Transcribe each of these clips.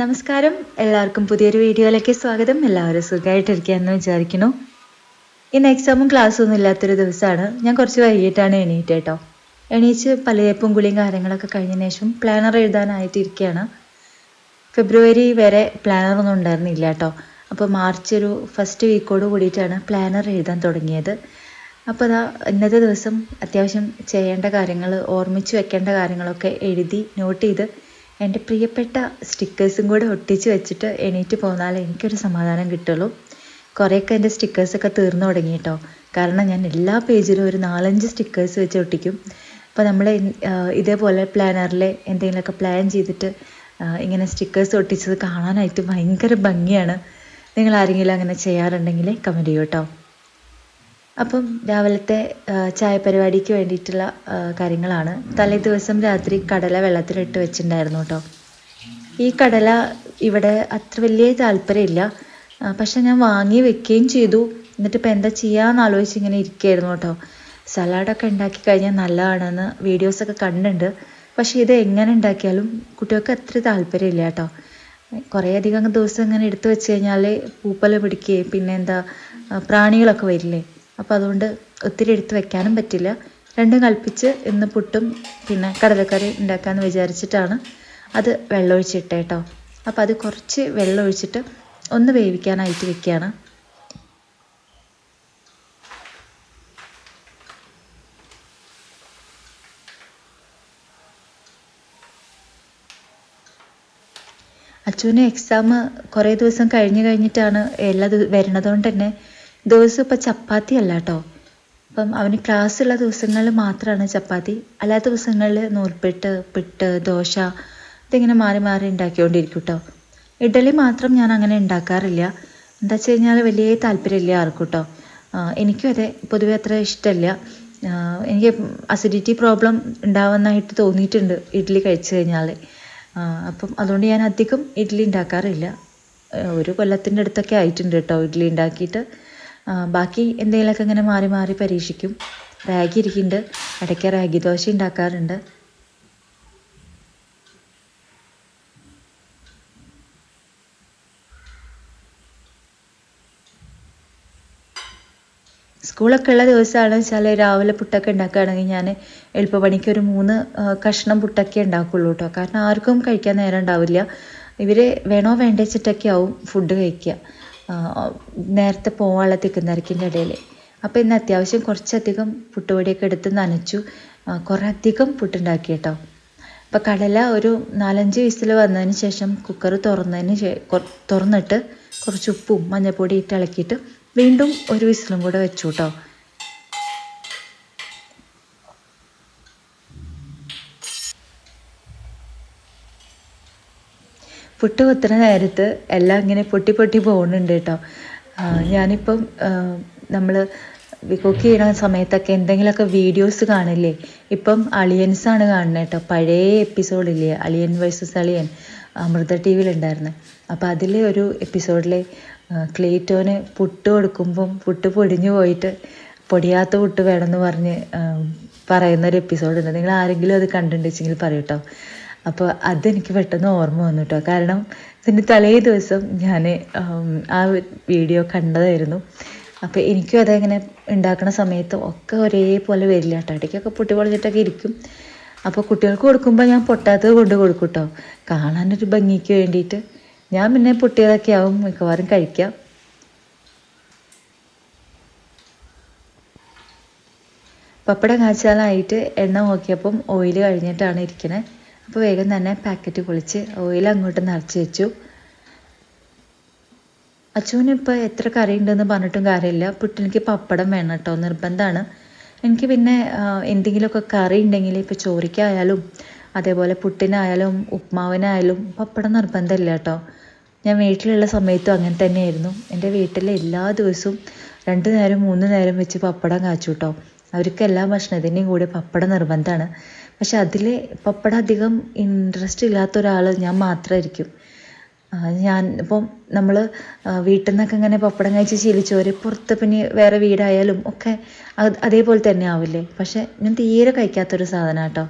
നമസ്കാരം. എല്ലാവർക്കും പുതിയൊരു വീഡിയോയിലേക്ക് സ്വാഗതം. എല്ലാവരും സുഖമായിട്ടിരിക്കുകയെന്ന് വിചാരിക്കുന്നു. ഇന്ന് എക്സാമും ക്ലാസ്സും ഒന്നും ഇല്ലാത്തൊരു ദിവസമാണ്. ഞാൻ കുറച്ച് വൈകിട്ടാണ് എണീറ്റ് കേട്ടോ. എണീച്ച് പലയപ്പും കുളിയും കാര്യങ്ങളൊക്കെ കഴിഞ്ഞതിന് ശേഷം പ്ലാനർ എഴുതാനായിട്ട് ഇരിക്കുകയാണ് ഫെബ്രുവരി വരെ പ്ലാനർ ഒന്നും ഉണ്ടായിരുന്നില്ല കേട്ടോ. അപ്പോൾ മാർച്ച് ഒരു ഫസ്റ്റ് വീക്കോട് കൂടിയിട്ടാണ് പ്ലാനർ എഴുതാൻ തുടങ്ങിയത്. അപ്പോൾ അതാ ഇന്നത്തെ ദിവസം അത്യാവശ്യം ചെയ്യേണ്ട കാര്യങ്ങൾ ഓർമ്മിച്ച് വെക്കേണ്ട കാര്യങ്ങളൊക്കെ എഴുതി നോട്ട് ചെയ്ത് എന്റെ പ്രിയപ്പെട്ട സ്റ്റിക്കേഴ്സും കൂടെ ഒട്ടിച്ച് വെച്ചിട്ട് എണീറ്റ് പോന്നാലേ എനിക്കൊരു സമാധാനം കിട്ടുള്ളൂ. കുറേയൊക്കെ എന്റെ സ്റ്റിക്കേഴ്സൊക്കെ തീർന്നു തുടങ്ങി കേട്ടോ കാരണം ഞാൻ എല്ലാ പേജിലും ഒരു നാലഞ്ച് സ്റ്റിക്കേഴ്സ് വെച്ച് ഒട്ടിക്കും. അപ്പോൾ നമ്മൾ ഇതേപോലെ പ്ലാനറിൽ എന്തെങ്കിലുമൊക്കെ പ്ലാൻ ചെയ്തിട്ട് ഇങ്ങനെ സ്റ്റിക്കേഴ്സ് ഒട്ടിച്ചത് കാണാനായിട്ട് ഭയങ്കര ഭംഗിയാണ്. നിങ്ങൾ ആരെങ്കിലും അങ്ങനെ ചെയ്യാറുണ്ടെങ്കിൽ കമന്റ് ചെയ്യൂ കേട്ടോ അപ്പം രാവിലത്തെ ചായ പരിപാടിക്ക് വേണ്ടിയിട്ടുള്ള കാര്യങ്ങളാണ്. തലേ ദിവസം രാത്രി കടല വെള്ളത്തിലിട്ട് വെച്ചിട്ടുണ്ടായിരുന്നു കേട്ടോ. ഈ കടല ഇവിടെ അത്ര വലിയ താല്പര്യമില്ല. പക്ഷെ ഞാൻ വാങ്ങി വെക്കുകയും ചെയ്തു. എന്നിട്ട് ഇപ്പം എന്താ ചെയ്യാന്ന് ആലോചിച്ച് ഇങ്ങനെ ഇരിക്കുകയായിരുന്നു കേട്ടോ. സലാഡൊക്കെ ഉണ്ടാക്കി കഴിഞ്ഞാൽ നല്ലതാണെന്ന് വീഡിയോസൊക്കെ കണ്ടിട്ടുണ്ട്. പക്ഷെ ഇത് എങ്ങനെ ഉണ്ടാക്കിയാലും കുട്ടികൾക്ക് അത്ര താല്പര്യമില്ല കേട്ടോ. കുറേ അധികം ദിവസം ഇങ്ങനെ എടുത്തു വെച്ച് കഴിഞ്ഞാൽ പൂപ്പൽ പിടിക്കുകയും പിന്നെ എന്താ പ്രാണികളൊക്കെ വരില്ലേ? അപ്പോൾ അതുകൊണ്ട് ഒത്തിരി എടുത്ത് വെക്കാനും പറ്റില്ല. രണ്ടും കൽപ്പിച്ച് ഇന്ന് പുട്ടും പിന്നെ കടലക്കറി ഉണ്ടാക്കാമെന്ന് വിചാരിച്ചിട്ടാണ് അത് വെള്ളമൊഴിച്ചിട്ടേ കേട്ടോ അപ്പോൾ അത് കുറച്ച് വെള്ളം ഒഴിച്ചിട്ട് ഒന്ന് വേവിക്കാനായിട്ട് വെക്കുകയാണ് അച്ചുവിന് എക്സാം കുറേ ദിവസം കഴിഞ്ഞ് കഴിഞ്ഞിട്ടാണ് എല്ലാ വരണതുകൊണ്ട് കൊണ്ട് തന്നെ ദിവസം ഇപ്പം ചപ്പാത്തി അല്ല കേട്ടോ അപ്പം അവന് ക്ലാസ് ഉള്ള ദിവസങ്ങളിൽ മാത്രമാണ് ചപ്പാത്തി. അല്ലാത്ത ദിവസങ്ങളിൽ നൂൽപ്പെട്ട് പിട്ട് ദോശ ഇതിങ്ങനെ മാറി മാറി ഉണ്ടാക്കിക്കൊണ്ടിരിക്കും കേട്ടോ ഇഡലി മാത്രം ഞാൻ അങ്ങനെ ഉണ്ടാക്കാറില്ല. എന്താ വെച്ച് കഴിഞ്ഞാൽ വലിയ താല്പര്യമില്ല ആർക്കും കേട്ടോ എനിക്കും അതെ. പൊതുവെ അത്ര ഇഷ്ടമല്ല എനിക്ക് അസിഡിറ്റി പ്രോബ്ലം ഉണ്ടാവുന്നതായിട്ട് തോന്നിയിട്ടുണ്ട് ഇഡ്ഡലി കഴിച്ചു കഴിഞ്ഞാൽ. അപ്പം അതുകൊണ്ട് ഞാൻ അധികം ഇഡ്ഡലി ഉണ്ടാക്കാറില്ല. ഒരു കൊല്ലത്തിന്റെ അടുത്തൊക്കെ ആയിട്ടുണ്ട് കേട്ടോ ഇഡ്ഡലി ഉണ്ടാക്കിയിട്ട്. ബാക്കി എന്തെങ്കിലുമൊക്കെ ഇങ്ങനെ മാറി മാറി പരീക്ഷിക്കും. റാഗി ഇരിക്കുന്നുണ്ട്. ഇടയ്ക്ക് റാഗി ദോശ ഉണ്ടാക്കാറുണ്ട്. സ്കൂളൊക്കെ ഉള്ള ദിവസമാണ് വെച്ചാൽ രാവിലെ പുട്ടൊക്കെ ഉണ്ടാക്കുകയാണെങ്കിൽ ഞാൻ എളുപ്പപ്പണിക്ക് ഒരു മൂന്ന് കഷ്ണം പുട്ടൊക്കെ ഉണ്ടാക്കുള്ളൂ കേട്ടോ. കാരണം ആർക്കും കഴിക്കാൻ നേരം ഉണ്ടാവില്ല. ഇവർ വേണോ വേണ്ടേച്ചിട്ടൊക്കെ ആവും ഫുഡ് കഴിക്കുക. നേരത്തെ പോകാനുള്ള തിക്കുന്നരക്കിന്റെ ഇടയിൽ അപ്പോൾ ഇന്ന് അത്യാവശ്യം കുറച്ചധികം പുട്ടുപൊടിയൊക്കെ എടുത്ത് നനച്ചു. കുറേ അധികം പുട്ടുണ്ടാക്കി കേട്ടോ. അപ്പോൾ കടല ഒരു നാലഞ്ച് വിസിൽ വന്നതിന് ശേഷം കുക്കർ തുറന്നതിന് തുറന്നിട്ട് കുറച്ച് ഉപ്പും മഞ്ഞൾപ്പൊടി ഇട്ട് ഇളക്കിയിട്ട് വീണ്ടും ഒരു വിസിലും കൂടെ വെച്ചു കേട്ടോ. പുട്ട് കുത്തുന്ന നേരത്ത് എല്ലാം ഇങ്ങനെ പൊട്ടി പൊട്ടി പോകുന്നുണ്ട് കേട്ടോ ഞാനിപ്പം നമ്മൾ കുക്ക് ചെയ്യണ സമയത്തൊക്കെ എന്തെങ്കിലുമൊക്കെ വീഡിയോസ് കാണില്ലേ? ഇപ്പം ആണ് കാണുന്നത് കേട്ടോ പഴയ എപ്പിസോഡില്ലേ അളിയൻ വേഴ്സസ് അളിയൻ അമൃത ടി വിയിലുണ്ടായിരുന്നു അപ്പോൾ അതിലെ ഒരു എപ്പിസോഡിലെ ക്ലേറ്റോന് പുട്ട് കൊടുക്കുമ്പം പുട്ട് പൊടിഞ്ഞു പോയിട്ട് പൊടിയാത്ത പുട്ട് വേണമെന്ന് പറഞ്ഞ് പറയുന്നൊരു എപ്പിസോഡുണ്ട് നിങ്ങൾ ആരെങ്കിലും അത് കണ്ടിട്ടുണ്ടെങ്കിൽ പറയൂ കേട്ടോ അപ്പോൾ അതെനിക്ക് പെട്ടെന്ന് ഓർമ്മ വന്നു കേട്ടോ കാരണം ഇതിന്റെ തലേ ദിവസം ഞാൻ ആ വീഡിയോ കണ്ടതായിരുന്നു. അപ്പോൾ എനിക്കും അതങ്ങനെ ഉണ്ടാക്കുന്ന സമയത്ത് ഒക്കെ ഒരേപോലെ വരില്ല കേട്ടോ ഇടയ്ക്കൊക്കെ പൊട്ടി പൊളിഞ്ഞിട്ടൊക്കെ ഇരിക്കും. അപ്പോൾ കുട്ടികൾക്ക് കൊടുക്കുമ്പോൾ ഞാൻ പൊട്ടാത്തത് കൊണ്ട് കൊടുക്കും കേട്ടോ കാണാനൊരു ഭംഗിക്ക് വേണ്ടിയിട്ട്. ഞാൻ പിന്നെ പൊട്ടിയതൊക്കെ ആവും മിക്കവാറും കഴിക്കാം. പപ്പടം കാച്ചാലായിട്ട് എണ്ണ നോക്കിയപ്പം ഓയിൽ കഴിഞ്ഞിട്ടാണ് ഇരിക്കണത് അപ്പോൾ വേഗം തന്നെ പാക്കറ്റ് പൊളിച്ച് ഓയിൽ അങ്ങോട്ട് നിറച്ച് വെച്ചു. അച്ചുവിന് ഇപ്പോൾ എത്ര കറി ഉണ്ടെന്ന് പറഞ്ഞിട്ടും കാര്യമില്ല. പുട്ടിനിക്ക് പപ്പടം വേണം കേട്ടോ നിർബന്ധമാണ് എനിക്ക് പിന്നെ എന്തെങ്കിലും എന്തെങ്കിലുമൊക്കെ കറി ഉണ്ടെങ്കിൽ ഇപ്പോൾ ചോറിക്കായാലും അതേപോലെ പുട്ടിനായാലും ഉപ്മാവിനായാലും പപ്പടം നിർബന്ധമില്ല കേട്ടോ ഞാൻ വീട്ടിലുള്ള സമയത്തും അങ്ങനെ തന്നെയായിരുന്നു. എന്റെ വീട്ടിലെ എല്ലാ ദിവസവും രണ്ട് നേരം മൂന്ന് നേരം വെച്ച് പപ്പടം കാച്ചു കേട്ടോ അവർക്ക് എല്ലാ ഭക്ഷണത്തിന്റെയും കൂടെ പപ്പടം നിർബന്ധമാണ് പക്ഷെ അതിൽ പപ്പടം അധികം ഇൻട്രസ്റ്റ് ഇല്ലാത്ത ഒരാൾ ഞാൻ മാത്രമായിരിക്കും ഞാൻ ഇപ്പം നമ്മൾ വീട്ടിൽ നിന്നൊക്കെ ഇങ്ങനെ പപ്പടം കഴിച്ച് ശീലിച്ചവർ പുറത്ത് പിന്നെ വേറെ വീടായാലും ഒക്കെ അതേപോലെ തന്നെ ആവില്ലേ? പക്ഷെ ഞാൻ തീരെ കഴിക്കാത്തൊരു സാധനം കേട്ടോ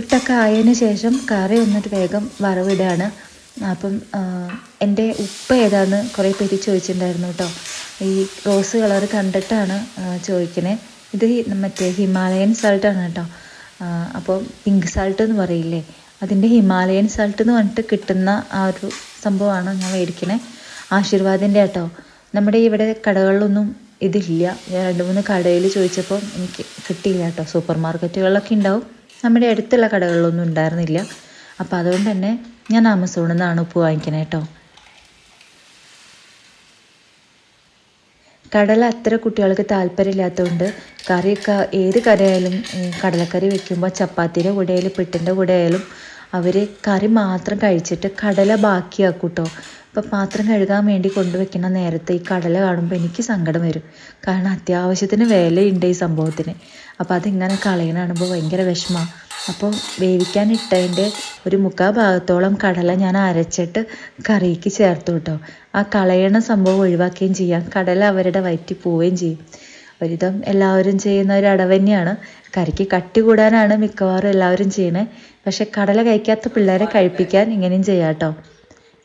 പുട്ടൊക്കെ ആയതിന് ശേഷം കറി വന്നിട്ട് വേഗം വറവിടുകയാണ് അപ്പം എന്റെ ഉപ്പ് ഏതാന്ന് കുറേ പേര് ചോദിച്ചിട്ടുണ്ടായിരുന്നു കേട്ടോ. ഈ റോസ് കളർ കണ്ടിട്ടാണ് ചോദിക്കണേ. ഇത് മറ്റേ ഹിമാലയൻ സാൾട്ടാണ് കേട്ടോ. അപ്പോൾ പിങ്ക് സാൾട്ട് എന്ന് പറയില്ലേ? അതിന്റെ ഹിമാലയൻ സാൾട്ട് എന്ന് പറഞ്ഞിട്ട് കിട്ടുന്ന ആ ഒരു സംഭവമാണ് ഞാൻ മേടിക്കണേ. ആശീർവാദിന്റെ കേട്ടോ. നമ്മുടെ ഇവിടെ കടകളിലൊന്നും ഇതില്ല. ഞാൻ രണ്ട് മൂന്ന് കടയിൽ ചോദിച്ചപ്പോൾ എനിക്ക് കിട്ടിയില്ല കേട്ടോ. സൂപ്പർ മാർക്കറ്റുകളിലൊക്കെ ഉണ്ടാവും. നമ്മുടെ അടുത്തുള്ള കടകളിലൊന്നും ഉണ്ടായിരുന്നില്ല. അപ്പോൾ അതുകൊണ്ട് തന്നെ ഞാൻ ആമസോണിൽ നിന്നാണ് ഉപ്പ് വാങ്ങിക്കണേ കേട്ടോ കടല അത്ര കുട്ടികൾക്ക് താല്പര്യമില്ലാത്തതുകൊണ്ട് കറിയൊക്കെ ഏത് കറി ആയാലും കടലക്കറി വെക്കുമ്പോൾ ചപ്പാത്തിന്റെ കൂടെ ആയാലും പിട്ടിന്റെ കൂടെ ആയാലും അവർ കറി മാത്രം കഴിച്ചിട്ട് കടല ബാക്കിയാക്കും ഇപ്പം പാത്രം കഴുകാൻ വേണ്ടി കൊണ്ടുവെക്കുന്ന നേരത്തെ ഈ കടല കാണുമ്പോൾ എനിക്ക് സങ്കടം വരും. കാരണം അത്യാവശ്യത്തിന് വിലയുണ്ട് ഈ സംഭവത്തിന്. അപ്പോൾ അതിങ്ങനെ കളയണ കാണുമ്പോൾ ഭയങ്കര വിഷമമാണ് അപ്പോൾ വേവിക്കാൻ ഇട്ടതിന്റെ ഒരു മുക്കാൽ ഭാഗത്തോളം കടല ഞാൻ അരച്ചിട്ട് കറിക്ക് ചേർത്തു കേട്ടോ ആ കളയണ സംഭവം ഒഴിവാക്കുകയും ചെയ്യാം. കടല അവരുടെ വയറ്റി പോവുകയും ചെയ്യും. ഒരുവിധം എല്ലാവരും ചെയ്യുന്ന ഒരു അടവന്നെയാണ് കറിക്ക് കട്ടി കൂടാനാണ് മിക്കവാറും എല്ലാവരും ചെയ്യണേ. പക്ഷെ കടല കഴിക്കാത്ത പിള്ളേരെ കഴിപ്പിക്കാൻ ഇങ്ങനെയും ചെയ്യാം കേട്ടോ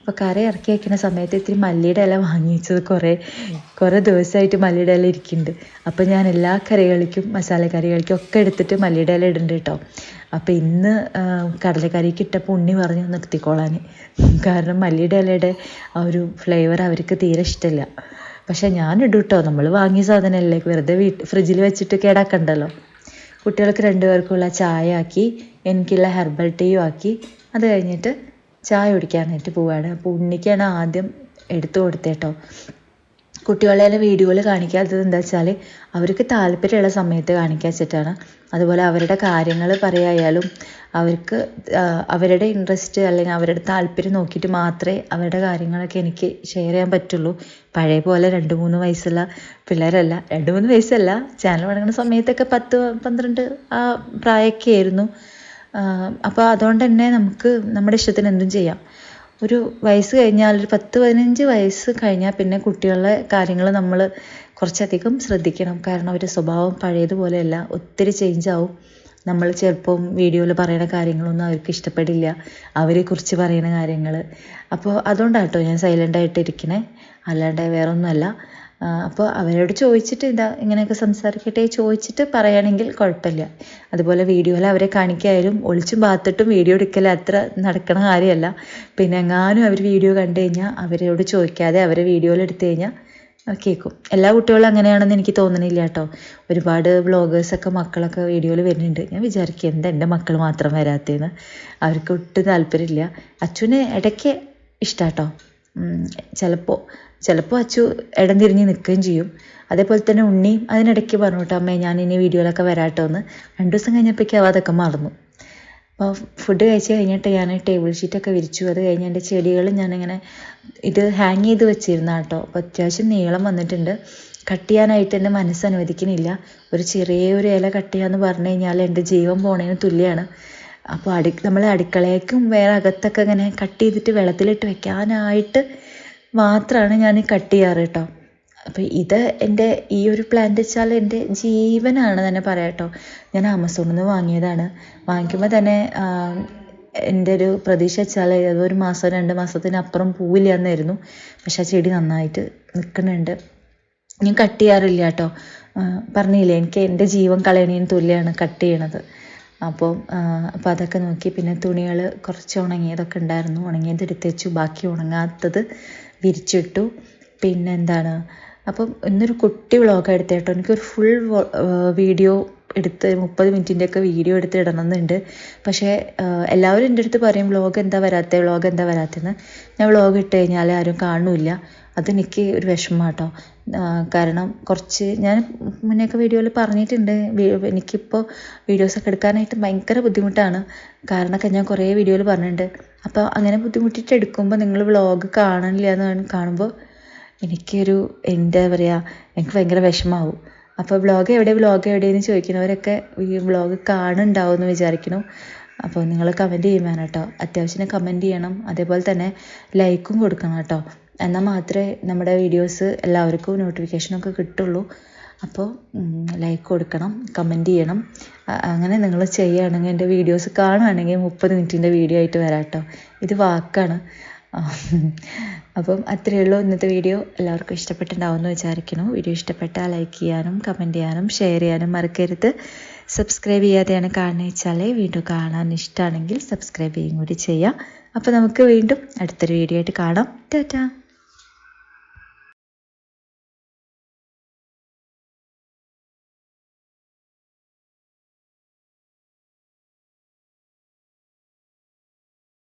അപ്പോൾ കറി ഇറക്കി വെക്കുന്ന സമയത്ത് ഇത്തിരി മല്ലിയുടെ ഇല വാങ്ങി വെച്ചത് കുറേ കുറേ ദിവസമായിട്ട് മല്ലിയുടെ ഇല ഇരിക്കുന്നുണ്ട് അപ്പോൾ ഞാൻ എല്ലാ കറികൾക്കും മസാല കറികൾക്കും ഒക്കെ എടുത്തിട്ട് മല്ലിയുടെ ഇല ഇടുന്നുണ്ട് കേട്ടോ അപ്പോൾ ഇന്ന് കടലക്കറിക്ക് ഇട്ടപ്പോൾ ഉണ്ണി പറഞ്ഞു നിർത്തിക്കോളാൻ കാരണം മല്ലിയുടെ ഇലയുടെ ആ ഒരു ഫ്ലേവർ അവർക്ക് തീരെ ഇഷ്ടമില്ല പക്ഷേ ഞാൻ ഇടും കേട്ടോ നമ്മൾ വാങ്ങിയ സാധനമല്ലേ വെറുതെ വീട്ട് ഫ്രിഡ്ജിൽ വെച്ചിട്ട് കേടാക്കണ്ടല്ലോ. കുട്ടികൾക്ക് രണ്ടുപേർക്കുള്ള ചായ ആക്കി എനിക്കുള്ള ഹെർബൽ ടീയും ആക്കി അത് കഴിഞ്ഞിട്ട് ചായ കുടിക്കാനായിട്ട് പോവുകയാണ് അപ്പോൾ ഉണ്ണിക്കാണ് ആദ്യം എടുത്തു കൊടുത്തേട്ടോ. കുട്ടികളെ വീഡിയോയിൽ കാണിക്കാത്തത് എന്താ വെച്ചാൽ അവർക്ക് താല്പര്യമുള്ള സമയത്ത് കാണിക്കാൻ വെച്ചിട്ടാണ്. അതുപോലെ അവരുടെ കാര്യങ്ങൾ പറയായാലും അവർക്ക് അവരുടെ ഇൻട്രസ്റ്റ് അല്ലെങ്കിൽ അവരുടെ താല്പര്യം നോക്കിയിട്ട് മാത്രമേ അവരുടെ കാര്യങ്ങളൊക്കെ എനിക്ക് ഷെയർ ചെയ്യാൻ പറ്റുള്ളൂ. പഴയ പോലെ രണ്ട് മൂന്ന് വയസ്സുള്ള പിള്ളേരല്ല. രണ്ട് മൂന്ന് വയസ്സല്ല. ചാനൽ തുടങ്ങുന്ന സമയത്തൊക്കെ പത്ത് പന്ത്രണ്ട് ആ പ്രായമൊക്കെ ആയിരുന്നു. അപ്പോൾ അതുകൊണ്ട് തന്നെ നമുക്ക് നമ്മുടെ ഇഷ്ടത്തിന് എന്തും ചെയ്യാം. ഒരു വയസ്സ് കഴിഞ്ഞാൽ ഒരു പത്ത് പതിനഞ്ച് വയസ്സ് കഴിഞ്ഞാൽ പിന്നെ കുട്ടികളുടെ കാര്യങ്ങൾ നമ്മൾ കുറച്ചധികം ശ്രദ്ധിക്കണം. കാരണം അവരുടെ സ്വഭാവം പഴയതുപോലെയല്ല. ഒത്തിരി ചേഞ്ച് ആവും. നമ്മൾ ചിലപ്പം വീഡിയോയിൽ പറയുന്ന കാര്യങ്ങളൊന്നും അവർക്ക് ഇഷ്ടപ്പെടില്ല. അവരെ കുറിച്ച് പറയുന്ന കാര്യങ്ങൾ. അപ്പോൾ അതുകൊണ്ടാട്ടോ ഞാൻ സൈലന്റ് ആയിട്ട് ഇരിക്കണേ. അല്ലാണ്ട് വേറെ ഒന്നുമല്ല അപ്പോൾ അവരോട് ചോദിച്ചിട്ട് ഇതാ ഇങ്ങനെയൊക്കെ സംസാരിക്കട്ടെ ചോദിച്ചിട്ട് പറയുകയാണെങ്കിൽ കുഴപ്പമില്ല. അതുപോലെ വീഡിയോയിൽ അവരെ കാണിക്കായാലും ഒളിച്ചും പാത്തിട്ടും വീഡിയോ എടുക്കൽ അത്ര നടക്കണ കാര്യമല്ല. പിന്നെ എങ്ങാനും അവർ വീഡിയോ കണ്ടു കഴിഞ്ഞാൽ അവരോട് ചോദിക്കാതെ അവരെ വീഡിയോയിൽ എടുത്തു കഴിഞ്ഞാൽ കേൾക്കും എല്ലാ കുട്ടികളും അങ്ങനെയാണെന്ന് എനിക്ക് തോന്നണില്ല കേട്ടോ. ഒരുപാട് വ്ളോഗേഴ്സൊക്കെ മക്കളൊക്കെ വീഡിയോയിൽ വരുന്നുണ്ട്. ഞാൻ വിചാരിക്കും എന്താ എന്റെ മക്കൾ മാത്രം വരാത്തേന്ന് അവർക്ക് ഒട്ടും താല്പര്യമില്ല. അച്ഛന് ഇടയ്ക്ക് ഇഷ്ടാട്ടോ. ചിലപ്പോൾ ചിലപ്പോൾ അച്ചു ഇടം തിരിഞ്ഞ് നിൽക്കുകയും ചെയ്യും. അതേപോലെ തന്നെ ഉണ്ണിയും അതിനിടയ്ക്ക് പറഞ്ഞു കേട്ടോ അമ്മേ ഞാൻ ഇനി വീഡിയോയിലൊക്കെ വരാട്ടോ എന്ന്. രണ്ട് ദിവസം കഴിഞ്ഞപ്പോഴേക്കും അതൊക്കെ മറന്നു. അപ്പോൾ ഫുഡ് കഴിച്ച് കഴിഞ്ഞിട്ട് ഞാൻ ടേബിൾ ഷീറ്റൊക്കെ വിരിച്ചു. അത് കഴിഞ്ഞ് എന്റെ ചെടികൾ ഞാനിങ്ങനെ ഇത് ഹാങ് ചെയ്ത് വെച്ചിരുന്ന കേട്ടോ. അപ്പോൾ അത്യാവശ്യം നീളം വന്നിട്ടുണ്ട്. കട്ട് ചെയ്യാനായിട്ട് എന്റെ മനസ്സ് അനുവദിക്കുന്നില്ല. ഒരു ചെറിയൊരു ഇല കട്ട് ചെയ്യാന്ന് പറഞ്ഞു കഴിഞ്ഞാൽ എന്റെ ജീവൻ പോണതിന് തുല്യമാണ് അപ്പോൾ അടി നമ്മൾ അടുക്കളയ്ക്കും വേറെ അകത്തൊക്കെ ഇങ്ങനെ കട്ട് ചെയ്തിട്ട് വെള്ളത്തിലിട്ട് വെക്കാനായിട്ട് മാത്രമാണ് ഞാൻ കട്ട് ചെയ്യാറ് കേട്ടോ അപ്പോൾ ഇത് എന്റെ ഈ ഒരു പ്ലാന്റ് വെച്ചാൽ എന്റെ ജീവനാണ് തന്നെ പറയാട്ടോ ഞാൻ ആമസോണിൽ നിന്ന് വാങ്ങിയതാണ്. വാങ്ങിക്കുമ്പോൾ തന്നെ എന്റെ ഒരു പ്രതീക്ഷ വെച്ചാൽ ഒരു മാസം രണ്ട് മാസത്തിനപ്പുറം പൂവില്ല എന്നായിരുന്നു പക്ഷെ ആ ചെടി നന്നായിട്ട് നിൽക്കുന്നുണ്ട്. ഞാൻ കട്ട് ചെയ്യാറില്ല കേട്ടോ പറഞ്ഞില്ലേ എനിക്ക് എന്റെ ജീവൻ കളയണേന് തുല്യമാണ് കട്ട് ചെയ്യണത്. അപ്പോൾ അപ്പോൾ അതൊക്കെ നോക്കി പിന്നെ തുണികൾ കുറച്ച് ഉണങ്ങിയതൊക്കെ ഉണ്ടായിരുന്നു. ഉണങ്ങിയത് എടുത്ത് വെച്ചു. ബാക്കി ഉണങ്ങാത്തത് വിരിച്ചിട്ടു പിന്നെ എന്താണ് അപ്പം ഇന്നൊരു കുട്ടി വ്ളോഗ് എടുത്തേട്ടോ. എനിക്കൊരു ഫുൾ വീഡിയോ എടുത്ത് മുപ്പത് മിനിറ്റിന്റെയൊക്കെ വീഡിയോ എടുത്ത് ഇടണമെന്നുണ്ട്. പക്ഷേ എല്ലാവരും എന്റെ അടുത്ത് പറയും വ്ളോഗ് എന്താ വരാത്തത് വ്ളോഗ് എന്താ വരാത്തതെന്ന് ഞാൻ വ്ളോഗ് ഇട്ട് കഴിഞ്ഞാൽ ആരും കാണുന്നില്ല അതെനിക്ക് ഒരു വിഷമം കേട്ടോ കാരണം കുറച്ച് ഞാൻ മുന്നെയൊക്കെ വീഡിയോയിൽ പറഞ്ഞിട്ടുണ്ട്. എനിക്കിപ്പോൾ വീഡിയോസൊക്കെ എടുക്കാനായിട്ട് ഭയങ്കര ബുദ്ധിമുട്ടാണ്. കാരണമൊക്കെ ഞാൻ കുറേ വീഡിയോയിൽ പറഞ്ഞിട്ടുണ്ട്. അപ്പോൾ അങ്ങനെ ബുദ്ധിമുട്ടിയിട്ട് എടുക്കുമ്പോൾ നിങ്ങൾ വ്ളോഗ് കാണണില്ല എന്ന് കാണുമ്പോൾ എനിക്കൊരു എന്താ പറയുക എനിക്ക് ഭയങ്കര വിഷമാവും. അപ്പോൾ വ്ളോഗ് എവിടെ വ്ളോഗ് എവിടെയെന്ന് ചോദിക്കുന്നവരൊക്കെ ഈ വ്ളോഗ് കാണുന്നുണ്ടാവും എന്ന് വിചാരിക്കണം അപ്പോൾ നിങ്ങൾ കമന്റ് ചെയ്യുമ്പോൾ കേട്ടോ അത്യാവശ്യം കമന്റ് ചെയ്യണം. അതേപോലെ തന്നെ ലൈക്കും കൊടുക്കണം കേട്ടോ. എന്നാൽ മാത്രമേ നമ്മുടെ വീഡിയോസ് എല്ലാവർക്കും നോട്ടിഫിക്കേഷനൊക്കെ കിട്ടുള്ളൂ. അപ്പോൾ ലൈക്ക് കൊടുക്കണം കമന്റ് ചെയ്യണം. അങ്ങനെ നിങ്ങൾ ചെയ്യുകയാണെങ്കിൽ എന്റെ വീഡിയോസ് കാണുകയാണെങ്കിൽ മുപ്പത് മിനിറ്റിന്റെ വീഡിയോ ആയിട്ട് വരാം കേട്ടോ. ഇത് വാക്കാണ്. അപ്പം അത്രയേ ഉള്ളൂ ഇന്നത്തെ വീഡിയോ എല്ലാവർക്കും ഇഷ്ടപ്പെട്ടിട്ടുണ്ടാവുമെന്ന് വിചാരിക്കുന്നു. വീഡിയോ ഇഷ്ടപ്പെട്ടാൽ ലൈക്ക് ചെയ്യാനും കമന്റ് ചെയ്യാനും ഷെയർ ചെയ്യാനും മറക്കരുത്. സബ്സ്ക്രൈബ് ചെയ്യാതെയാണ് കാണുന്നത് വെച്ചാൽ വീണ്ടും കാണാൻ ഇഷ്ടമാണെങ്കിൽ സബ്സ്ക്രൈബ് ചെയ്യും കൂടി ചെയ്യാം. അപ്പോൾ നമുക്ക് വീണ്ടും അടുത്തൊരു വീഡിയോ ആയിട്ട് കാണാം. ടാറ്റാ.